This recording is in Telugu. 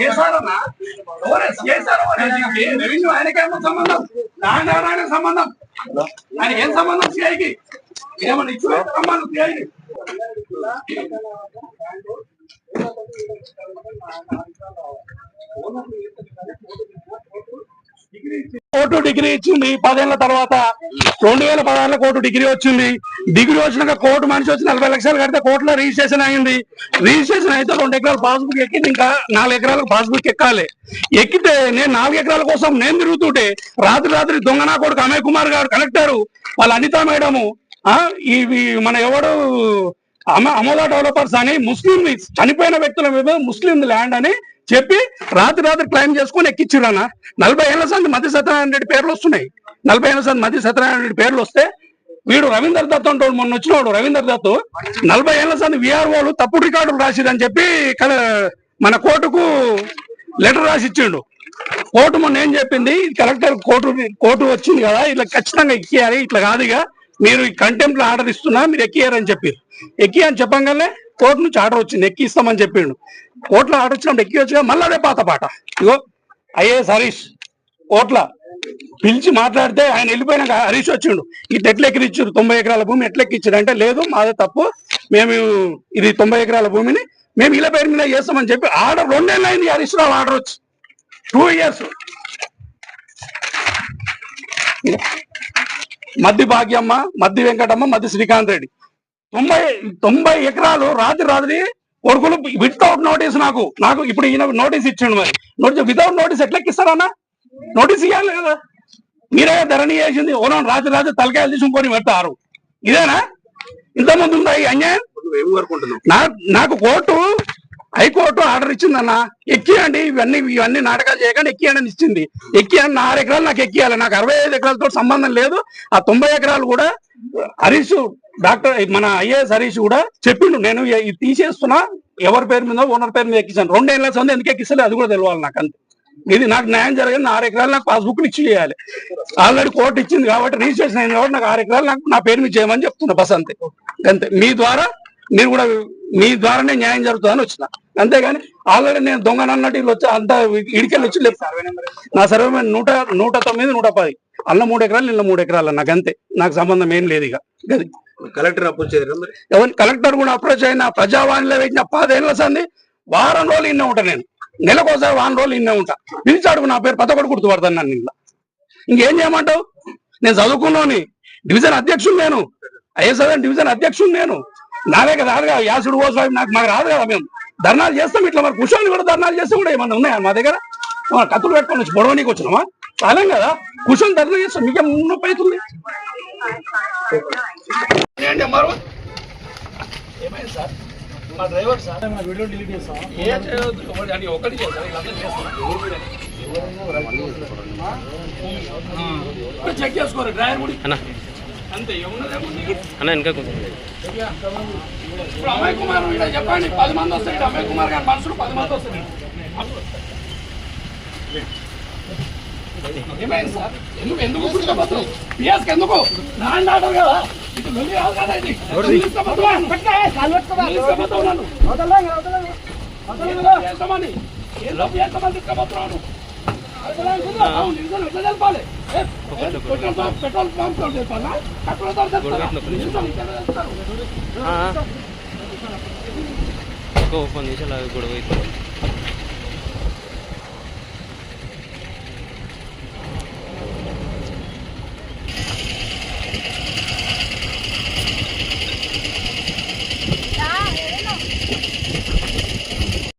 చేశాడన్నా? చేశారు రెవెన్యూ ఆయనకేమో సంబంధం ల్యాండ్ సంబంధం ఆయన ఏం సంబంధం సిఐకి ఏమన్నా సంబంధం సిఐకి కోర్టు డిగ్రీ ఇచ్చింది. పదేళ్ళ తర్వాత రెండు వేల పదహారులో కోర్టు డిగ్రీ వచ్చింది. డిగ్రీ వచ్చినాక కోర్టు మనిషి వచ్చి నలభై లక్షలు కడితే కోర్టులో రిజిస్ట్రేషన్ అయింది. రిజిస్ట్రేషన్ అయితే రెండు ఎకరాల పాస్బుక్ ఎక్కింది. ఇంకా నాలుగు ఎకరాలకు పాస్బుక్ ఎక్కాలి. ఎక్కితే నేను నాలుగు ఎకరాల కోసం నేను తిరుగుతుంటే రాత్రి రాత్రి దొంగనా కొడుకు అమయ్ కుమార్ గారు కలెక్టర్ వాళ్ళ అనిత మేడము ఆ ఇవి మన ఎవడు అమ అమోదా డెవలపర్స్ అని ముస్లిం చనిపోయిన వ్యక్తుల మీద ముస్లిం ల్యాండ్ అని చెప్పి రాత్రి రాత్రి క్లైమ్ చేసుకుని ఎక్కిచ్చిరానా నలభై ఏళ్ళ సంది మధ్య సత్యనారాయణ రెడ్డి పేర్లు వస్తున్నాయి. నలభై ఏళ్ళ సంది మధ్య సత్యనారాయణ రెడ్డి పేర్లు వస్తే వీడు రవీందర్ దత్ అంటాడు మొన్న వచ్చినవాడు రవీందర్ దత్. నలభై ఏళ్ళ సంది విఆర్ఓలు తప్పుడు రికార్డులు రాసిరని చెప్పి మన కోర్టుకు లెటర్ రాసి ఇచ్చిండు కోర్టు మొన్న ఏం చెప్పింది? కలెక్టర్ కోర్టు కోర్టు వచ్చింది కదా ఇట్లా ఖచ్చితంగా ఎక్కియాలి ఇట్లా కాదుగా మీరు కంటెంప్ట్ ఆర్డర్ ఇస్తున్నా మీరు ఎక్కియారని చెప్పారు ఎక్కి అని చెప్పగానే కోర్టు నుంచి ఆర్డర్ వచ్చింది ఎక్కిస్తామని చెప్పిండు. కోర్టులో ఆర్డర్ వచ్చినప్పుడు ఎక్కి వచ్చి మళ్ళీ అదే పాత పాట. ఇగో ఐఏఎస్ హరీష్ కోట్ల పిలిచి మాట్లాడితే ఆయన వెళ్ళిపోయినాక హరీష్ వచ్చిండు. ఇది ఎట్లా తొంభై ఎకరాల భూమి ఎట్లెక్కిచ్చారు అంటే లేదు మాదే తప్పు. మేము ఇది తొంభై ఎకరాల భూమిని మేము ఇలా పేరు మీద చేస్తామని చెప్పి ఆర్డర్ రెండేళ్ళు అయింది హరీష్ రావు ఆర్డర్ వచ్చి. Two years Maddi Bhagyamma Maddi Venkatamma Maddi Srikanth Reddy. తొంభై తొంభై ఎకరాలు రాత్రి రాత్రి కొడుకులు వితౌట్ నోటీస్ నాకు. నాకు ఇప్పుడు ఈయన నోటీస్ ఇచ్చిండు మరి. నోటీస్ వితౌట్ నోటీస్ ఎట్లా ఎక్కిస్తారన్నా నోటీస్ ఇవ్వాలి కదా. మీరే ధరణి చేసింది. ఓనో రాత్రి రాత్రి తలకాయలు తీసుకొని పెడతారు. ఇదేనా? ఇంతమంది ఉందా ఈ అన్యాయం? నాకు కోర్టు హైకోర్టు ఆర్డర్ ఇచ్చిందన్న. ఎక్కియండి ఇవన్నీ ఇవన్నీ నాటకాలు చేయకండి ఎక్కియండి అని ఇచ్చింది. ఎక్కియండి నా ఆరు ఎకరాలు నాకు ఎక్కియాలి. నాకు అరవై ఐదు ఎకరాలతో సంబంధం లేదు. ఆ తొంభై ఎకరాలు కూడా హరీష్ డాక్టర్ మన ఐఏఎస్ హరీష్ కూడా చెప్పిండు నేను ఇది తీసేస్తున్నా ఎవరి పేరు మీద ఓనర్ పేరు మీద ఎక్కించాను రెండేళ్ళ సంది ఎందుకు ఎక్కిస్తలేదు అది కూడా తెలియాలి నాకు అంతే. ఇది నాకు న్యాయం జరిగింది ఆరు ఎకరాలు నాకు పాస్బుక్ ఇచ్చి చేయాలి. ఆల్రెడీ కోర్టు ఇచ్చింది కాబట్టి రిజిస్ట్రేషన్ అయింది కాబట్టి నాకు ఆరు ఎకరాలు నాకు నా పేరు మీద చేయమని చెప్తున్నా బస్ అంతే. అంతే. మీ ద్వారా మీరు కూడా మీ ద్వారానే న్యాయం జరుగుతుందని వచ్చిన. అంతేగాని ఆల్రెడీ నేను దొంగనన్నట్టు వీళ్ళు వచ్చి అంత ఇడికెళ్ళి వచ్చి లేదు నా సర్వే నూట నూట తొమ్మిది నూట పది. అల్ల మూడు ఎకరాలు నిన్న మూడు ఎకరాలు నాకు అంతే. నాకు సంబంధం ఏం లేదు ఇక. గది. కలెక్టర్ అప్రోచ్ చేయరు కలెక్టర్ కూడా అప్రోచ్ అయినా ప్రజావాణిలో పెట్టిన పదేళ్ళ సంది వారం రోజులు ఇన్నే ఉంటా నేను. నెలకోసారి వారం రోజులు ఇన్నే ఉంటా. పిలిచి నా పేరు పత గుర్తుపడతాను నన్ను ఇంట్లో. ఇంకేం చేయమంటావు? నేను చదువుకున్నాను. డివిజన్ అధ్యక్షుడు నేను. ఐఎస్ఆర్ డివిజన్ అధ్యక్షుడు నేను. నా దగ్గర రాదు కదా యాసుడు గోస్వామి నాకు మాకు రాదు కదా మేము. ధర్నాలు చేస్తాం ఇట్లా మరి. కూర్చొని కూడా ధర్నాలు చేస్తే కూడా ఏమన్నా ఉన్నాయా మా దగ్గర? కత్తులు పెట్టుకొని వచ్చి పొడవనీకి వచ్చినామా రాలేం కదా. కూర్చొని ధర్నా చేస్తాం. మీకేం నొప్పి అవుతుంది? ఏంటి మరో ఏమైంది సార్? మా డ్రైవర్ సార్. వీడియో డిలీట్ చేస్తాం. ఏం చేయొద్దు ఒకటి అంటే ఒకటి చేస్తారు వీళ్ళందరూ చేస్తున్నారు ఇప్పుడు చెక్ చేసుకోరు డ్రైవర్ కూడా. అన్న. అంతే ఇంకా కొంచెం. ఇప్పుడు అమయ్ కుమార్ చెప్పండి పది మంది వస్తారు ఇక్కడ అమయ్ కుమార్ గారి మనుషులు పది మంది వస్తారు. ఏమైంది సార్ ఎందుకు ఎందుకు గుర్తుపడతారు పిఎస్కి ఎందుకు ఆర్డర్ కదా కదా ఇది చేస్తామని. ఏదో చేస్తామని petrol pump petrol pump petrol పది నిమిషాలు గొడవ అవుతుంది